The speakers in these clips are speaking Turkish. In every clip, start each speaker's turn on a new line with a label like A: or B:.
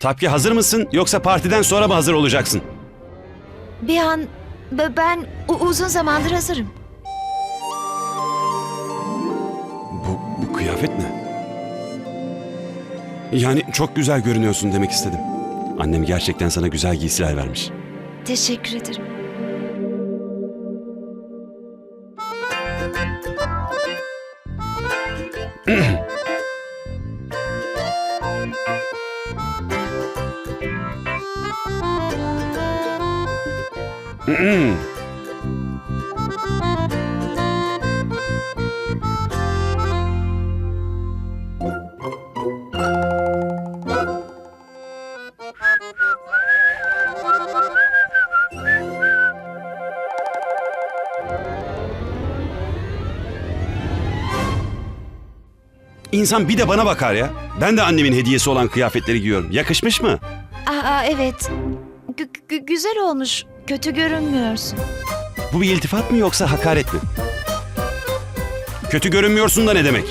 A: Tapki hazır mısın yoksa partiden sonra mı hazır olacaksın?
B: Bir an b- ben u- uzun zamandır hazırım.
A: Bu, bu kıyafet ne? Yani çok güzel görünüyorsun demek istedim. Annem gerçekten sana güzel giysiler vermiş.
B: Teşekkür ederim.
A: İnsan bir de bana bakar ya. Ben de annemin hediyesi olan kıyafetleri giyiyorum. Yakışmış mı?
B: Aa, evet. Gü- gü- güzel olmuş. Kötü görünmüyorsun.
A: Bu bir iltifat mı yoksa hakaret mi? Kötü görünmüyorsun da ne demek?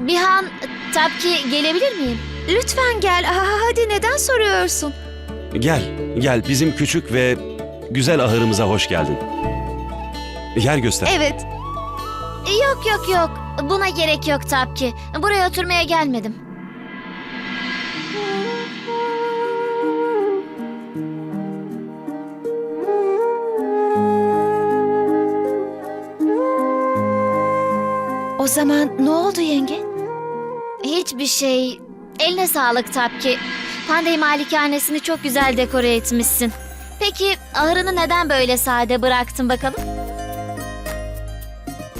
C: Bihan, Tapki gelebilir miyim?
B: Lütfen gel. Aa, hadi neden soruyorsun?
A: Gel, gel bizim küçük ve güzel ahırımıza hoş geldin. Yer göster.
B: Evet.
C: Yok yok yok. Buna gerek yok Tapki. Buraya oturmaya gelmedim.
B: Zaman ne oldu yenge?
C: Hiçbir şey. Eline sağlık Tapki. Pandey malikanesini çok güzel dekore etmişsin. Peki ahırını neden böyle sade bıraktın bakalım?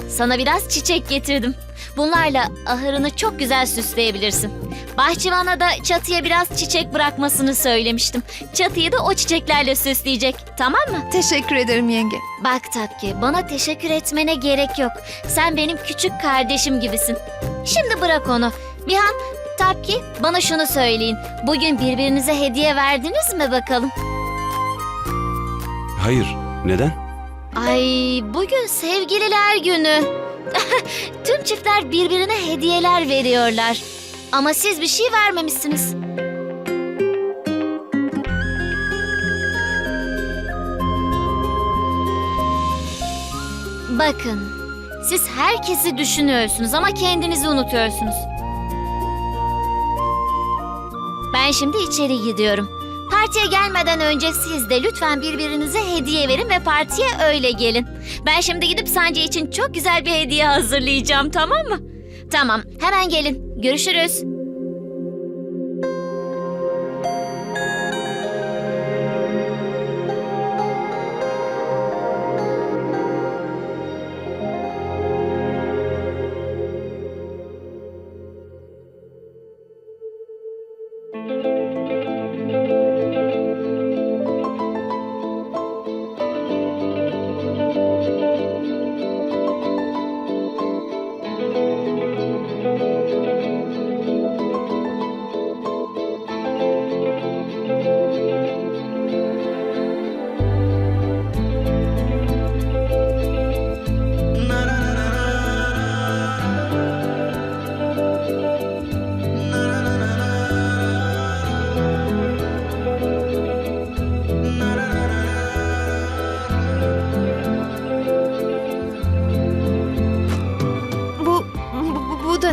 C: Sana biraz çiçek getirdim. Bunlarla ahırını çok güzel süsleyebilirsin. Bahçıvana da çatıya biraz çiçek bırakmasını söylemiştim. Çatıyı da o çiçeklerle süsleyecek. Tamam mı?
B: Teşekkür ederim yenge.
C: Bak Tapki, bana teşekkür etmene gerek yok. Sen benim küçük kardeşim gibisin. Şimdi bırak onu. Bihan, Tapki, bana şunu söyleyin. Bugün birbirinize hediye verdiniz mi bakalım?
A: Hayır, neden?
C: Ay, bugün sevgililer günü. Tüm çiftler birbirine hediyeler veriyorlar. Ama siz bir şey vermemişsiniz. Bakın, siz herkesi düşünüyorsunuz ama kendinizi unutuyorsunuz. Ben şimdi içeri gidiyorum. Partiye gelmeden önce siz de lütfen birbirinize hediye verin ve partiye öyle gelin. Ben şimdi gidip Sancı için çok güzel bir hediye hazırlayacağım tamam mı? Tamam hemen gelin. Görüşürüz.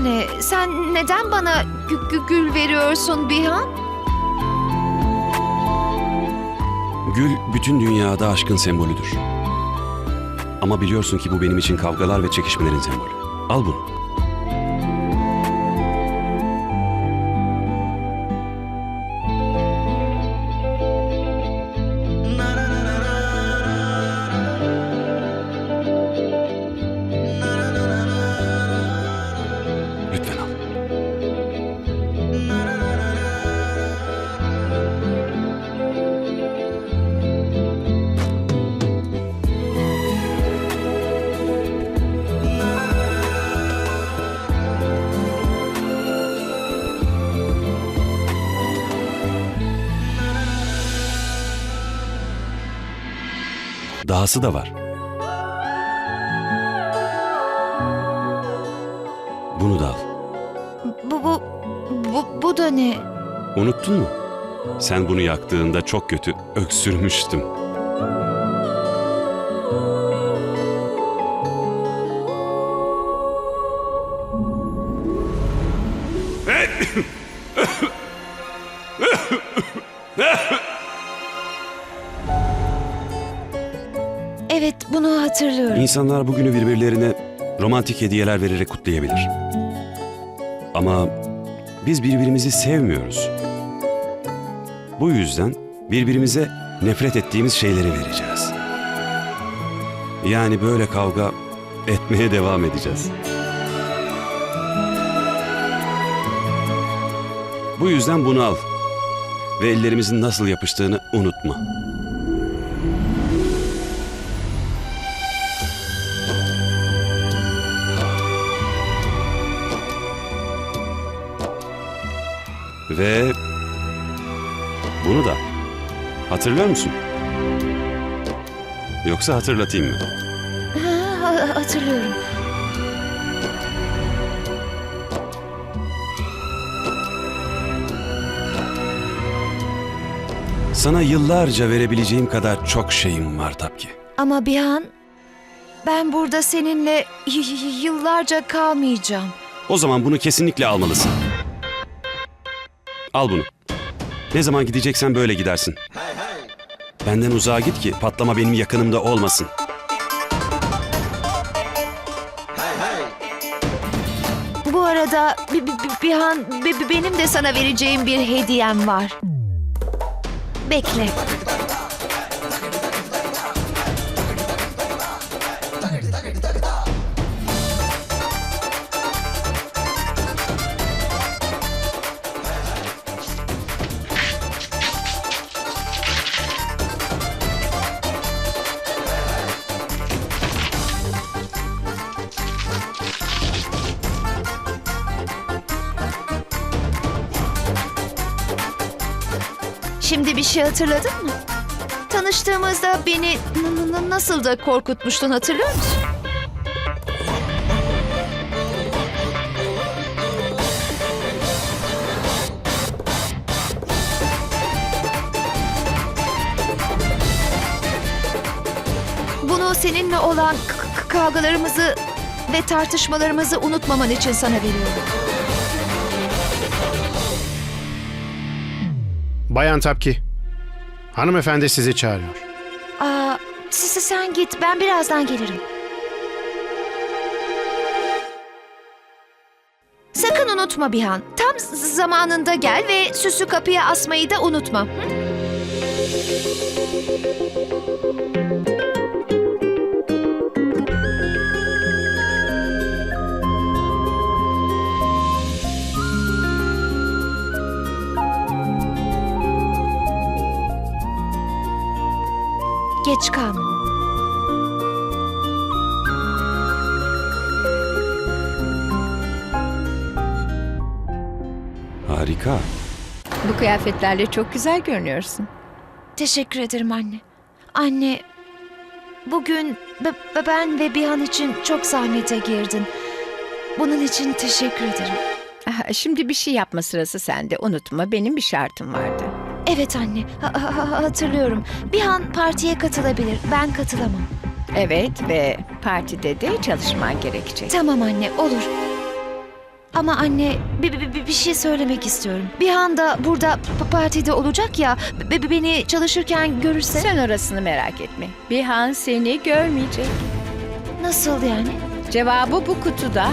B: Ne? Sen neden bana gü- gü- gül veriyorsun Bihan?
A: Gül bütün dünyada aşkın sembolüdür. Ama biliyorsun ki bu benim için kavgalar ve çekişmelerin sembolü. Al bunu. Dahası da var. Bunu da al.
B: Bu, bu, bu, bu da ne?
A: Unuttun mu? Sen bunu yaktığında çok kötü öksürmüştüm.
B: Bunu hatırlıyorum.
A: İnsanlar bugünü birbirlerine romantik hediyeler vererek kutlayabilir. Ama biz birbirimizi sevmiyoruz. Bu yüzden birbirimize nefret ettiğimiz şeyleri vereceğiz. Yani böyle kavga etmeye devam edeceğiz. Bu yüzden bunu al ve ellerimizin nasıl yapıştığını unutma. Ve bunu da hatırlıyor musun? Yoksa hatırlatayım mı?
B: Ha, ha- hatırlıyorum.
A: Sana yıllarca verebileceğim kadar çok şeyim var Tapki.
B: Ama Bihan, ben burada seninle yıllarca kalmayacağım.
A: O zaman bunu kesinlikle almalısın. Al bunu. Ne zaman gideceksen böyle gidersin. Benden uzağa git ki patlama benim yakınımda olmasın.
B: Bu arada Bi- Bi- Bi- Bihan, Bi- Bi- benim de sana vereceğim bir hediyem var. Bekle. Şimdi bir şey hatırladın mı? Tanıştığımızda beni nasıl da korkutmuştun hatırlıyor musun? Bunu seninle olan kavgalarımızı ve tartışmalarımızı unutmaman için sana veriyorum.
D: Bayan Tapki, hanımefendi sizi çağırıyor.
B: Aa, sizi sen git ben birazdan gelirim. Sakın unutma Bihan. Tam zamanında gel ve süsü kapıya asmayı da unutma. Hı? Geç kalma.
A: Harika.
E: Bu kıyafetlerle çok güzel görünüyorsun.
B: Teşekkür ederim anne. Anne, bugün be- be- ben ve Bihan için çok zahmete girdin. Bunun için teşekkür ederim.
E: Ah, Şimdi bir şey yapma sırası sende. Unutma benim bir şartım vardı.
B: Evet anne, ha- ha- ha- hatırlıyorum. Bihan partiye katılabilir, ben katılamam.
E: Evet ve partide de çalışman gerekecek.
B: Tamam anne, olur. Ama anne, bir, bir, bir- bir şey söylemek istiyorum. Bihan da burada p- partide olacak ya, be- be- beni çalışırken görürse...
E: Sen orasını merak etme. Bihan seni görmeyecek.
B: Nasıl yani?
E: Cevabı bu kutuda.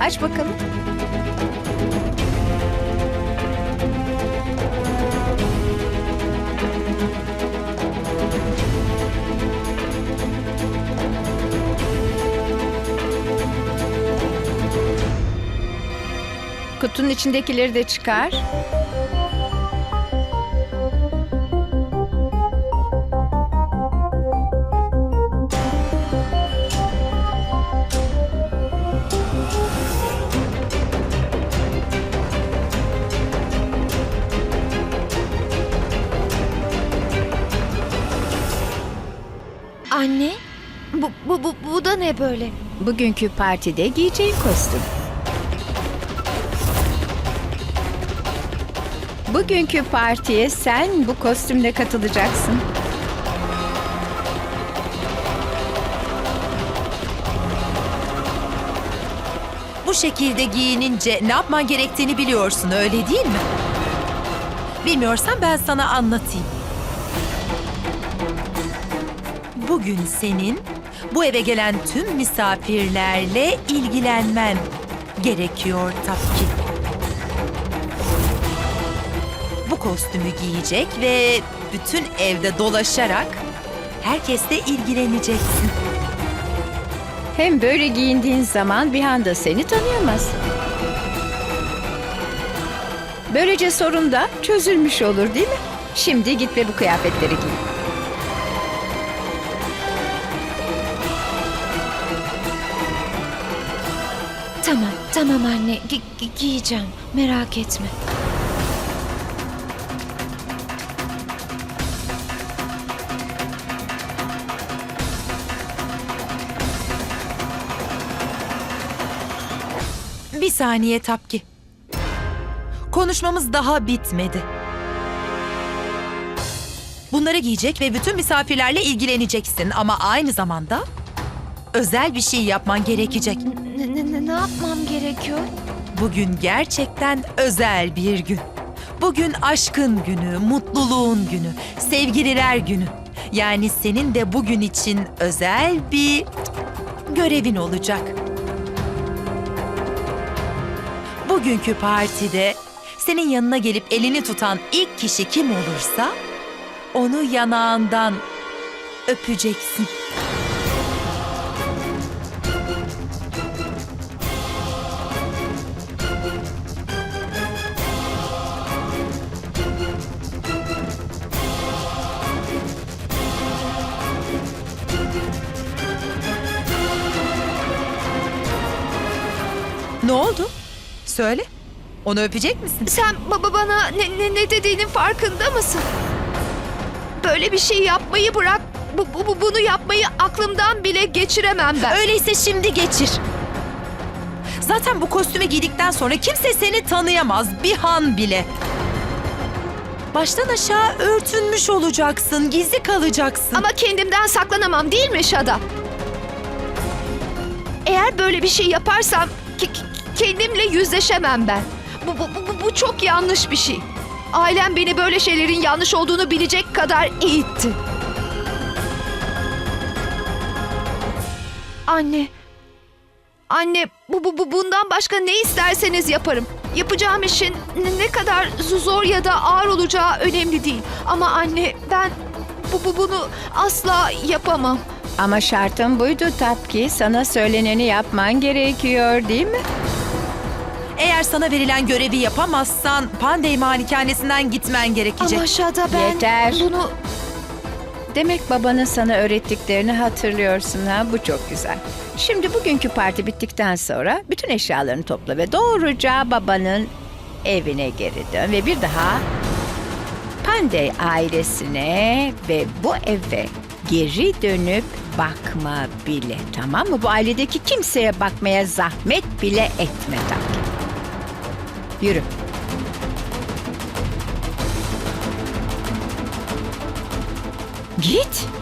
E: Aç bakalım. Kutunun içindekileri de çıkar.
B: Anne, bu, bu, bu, bu da ne böyle?
E: Bugünkü partide giyeceğin kostüm. Bugünkü partiye sen bu kostümle katılacaksın.
F: Bu şekilde giyinince ne yapman gerektiğini biliyorsun öyle değil mi? Bilmiyorsan ben sana anlatayım. Bugün senin bu eve gelen tüm misafirlerle ilgilenmen gerekiyor tabii kostümü giyecek ve bütün evde dolaşarak herkesle ilgileneceksin.
E: Hem böyle giyindiğin zaman bir anda seni tanıyamaz. Böylece sorun da çözülmüş olur değil mi? Şimdi git ve bu kıyafetleri giy.
B: Tamam, tamam anne. Gi- gi- giyeceğim. Merak etme.
F: Saniye Tapki. Konuşmamız daha bitmedi. Bunları giyecek ve bütün misafirlerle ilgileneceksin ama aynı zamanda özel bir şey yapman gerekecek.
B: Ne, ne, ne- ne yapmam gerekiyor?
F: Bugün gerçekten özel bir gün. Bugün aşkın günü, mutluluğun günü, sevgililer günü. Yani senin de bugün için özel bir görevin olacak. Bugünkü partide senin yanına gelip elini tutan ilk kişi kim olursa onu yanağından öpeceksin. Ne oldu? Söyle. Onu öpecek misin?
B: Sen baba bana ne, ne, ne dediğinin farkında mısın? Böyle bir şey yapmayı bırak. Bu, bu, bu- bunu yapmayı aklımdan bile geçiremem ben.
F: Öyleyse şimdi geçir. Zaten bu kostümü giydikten sonra kimse seni tanıyamaz. Bir han bile. Baştan aşağı örtünmüş olacaksın, gizli kalacaksın.
B: Ama kendimden saklanamam değil mi Şada? Eğer böyle bir şey yaparsam ki- ki- kendimle yüzleşemem ben. Bu, bu, bu, bu çok yanlış bir şey. Ailem beni böyle şeylerin yanlış olduğunu bilecek kadar eğitti. Anne. Anne bu, bu, bu bundan başka ne isterseniz yaparım. Yapacağım işin ne- kadar zor ya da ağır olacağı önemli değil. Ama anne ben bu, bu bunu asla yapamam.
E: Ama şartım buydu Tapki. Sana söyleneni yapman gerekiyor değil mi?
F: Eğer sana verilen görevi yapamazsan Pandey malikanesinden gitmen gerekecek.
B: Ama Şada ben
E: Yeter.
B: bunu
E: Demek babanın sana öğrettiklerini hatırlıyorsun ha. Bu çok güzel. Şimdi bugünkü parti bittikten sonra bütün eşyalarını topla ve doğruca babanın evine geri dön ve bir daha Pandey ailesine ve bu eve geri dönüp bakma bile tamam mı? Bu ailedeki kimseye bakmaya zahmet bile etme tabii. Yürü. Git.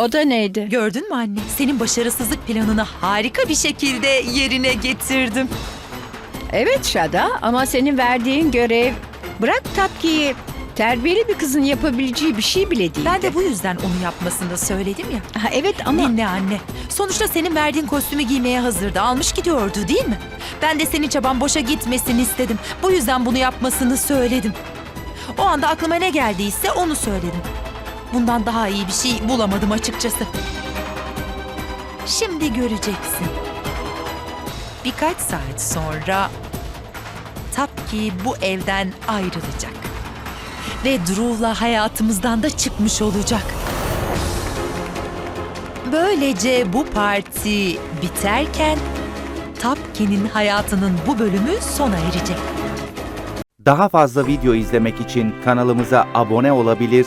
E: O da neydi?
F: Gördün mü anne? Senin başarısızlık planını harika bir şekilde yerine getirdim.
E: Evet Şada ama senin verdiğin görev bırak Tapki'yi terbiyeli bir kızın yapabileceği bir şey bile değil.
F: Ben de bu yüzden onu yapmasını söyledim ya.
E: Ha, evet ama
F: Dinle anne. Sonuçta senin verdiğin kostümü giymeye hazırdı. Almış gidiyordu değil mi? Ben de senin çaban boşa gitmesin istedim. Bu yüzden bunu yapmasını söyledim. O anda aklıma ne geldiyse onu söyledim. Bundan daha iyi bir şey bulamadım açıkçası. Şimdi göreceksin. Birkaç saat sonra Tapki bu evden ayrılacak. Ve Drew'la hayatımızdan da çıkmış olacak. Böylece bu parti biterken Tapkin'in hayatının bu bölümü sona erecek.
G: Daha fazla video izlemek için kanalımıza abone olabilir,